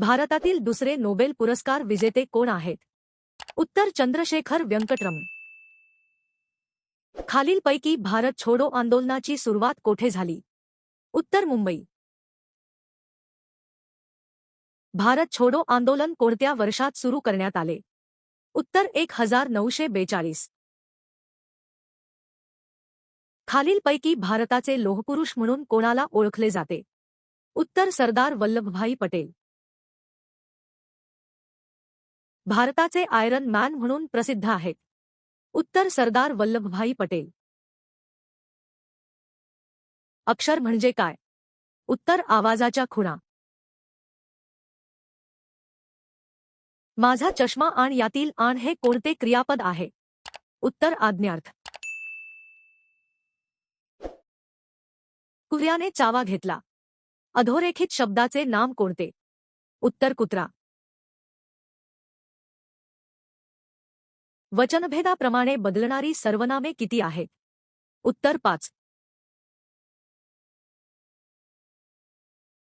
भारतातील दुसरे नोबेल पुरस्कार विजेते कोण आहेत? उत्तर चंद्रशेखर व्यंकटरमण. खालीलपैकी भारत छोडो आंदोलनाची सुरुवात कोठे झाली? उत्तर मुंबई. भारत छोडो आंदोलन कोणत्या वर्षात सुरू करण्यात आले? उत्तर एक हजार नऊशे बेचाळीस. खालीलपैकी भारताचे लोहपुरुष म्हणून कोणाला ओळखले जाते? उत्तर सरदार वल्लभभाई पटेल. भारताचे आयरन मॅन म्हणून प्रसिद्ध आहेत. उत्तर सरदार वल्लभभाई पटेल. अक्षर म्हणजे काय? उत्तर आवाजाच्या खुणा. माझा चष्मा आण यातील आण हे कोणते क्रियापद आहे? उत्तर आज्ञार्थ. कुर्याने चावा घेतला. अधोरेखित शब्दाचे नाम कोणते? उत्तर कुत्रा. वचनभेदाप्रमाणे बदलणारी सर्वनामे किती आहेत? उत्तर पाच.